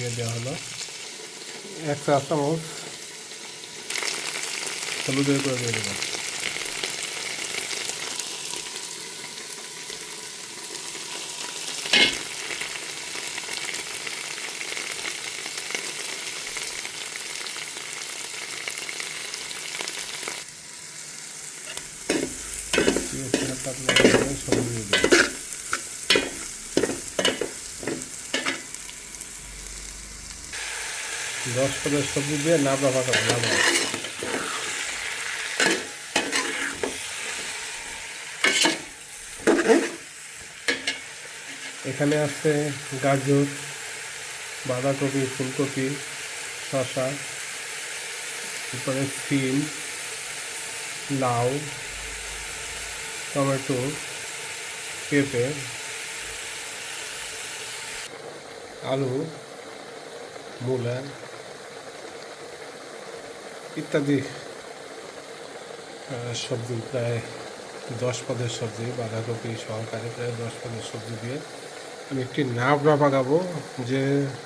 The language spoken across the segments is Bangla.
yapıyor devamlı. Etraftan olup kılıdığı koyuyor. Thank you. দশ পদের সবজি দিয়ে নাবড়া পাকাবো নাবড়া এখানে আছে গাজর, বাঁধাকপি, ফুলকপি, শসা, তারপরে সিম, লাউ, টমেটো, পেঁপে, আলু, মূলা। ইত্যাদি সবজি প্রায় দশ পদের সবজি, বাঁধাকপি সহকারে প্রায় দশ পদের সবজি দিয়ে আমি একটি নাবড়া পাকাবো যে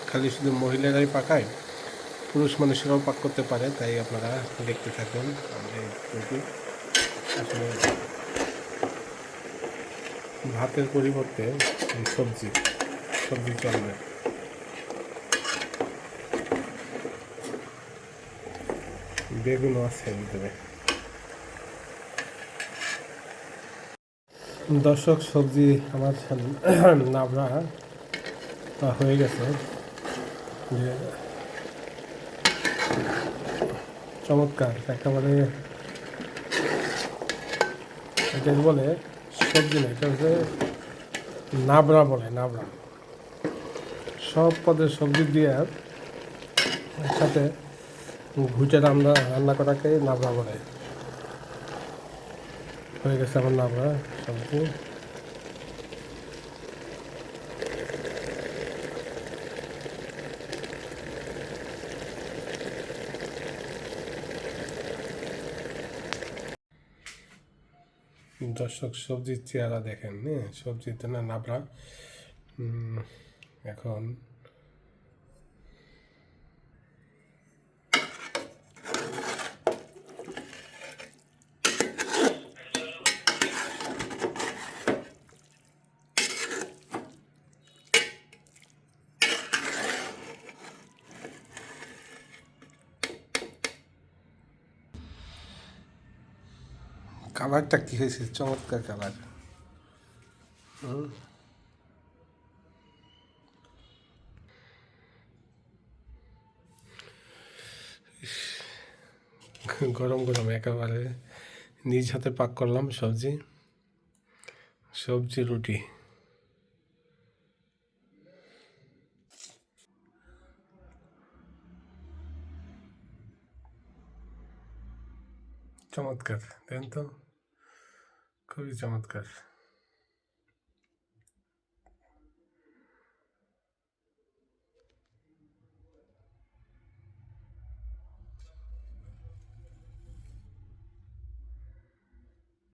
খালি শুধু মহিলারাই পাকায়, পুরুষ মানুষেরাও পাক করতে পারে, তাই আপনারা দেখতে থাকুন ভাতের পরিবর্তে সবজি সবজি চলবে। বেগুনও আছে ভিতরে দর্শক, সবজি আমার নাবড়া হয়ে গেছে। যে চমৎকার, একেবারে এটা বলে, সবজি না, এটা হচ্ছে নাবড়া বলে, নাবড়া। সব পদের সবজি দিয়ে একসাথে ঘুটে রান্না রান্না করাকে নাবড়া বলে। হয়ে গেছে আমার নাবড়া সবজি। দর্শক, সবজির চেহারা দেখেন হ্যাঁ সবজিতে না নাবড়া। এখন কালারটা কি হয়েছে? চমৎকার কালার। গরম গরম একেবারে। নিজ হাতে পাক করলাম সবজি। সবজি রুটি। চমৎকার, দেন তো। খুবই চমৎকার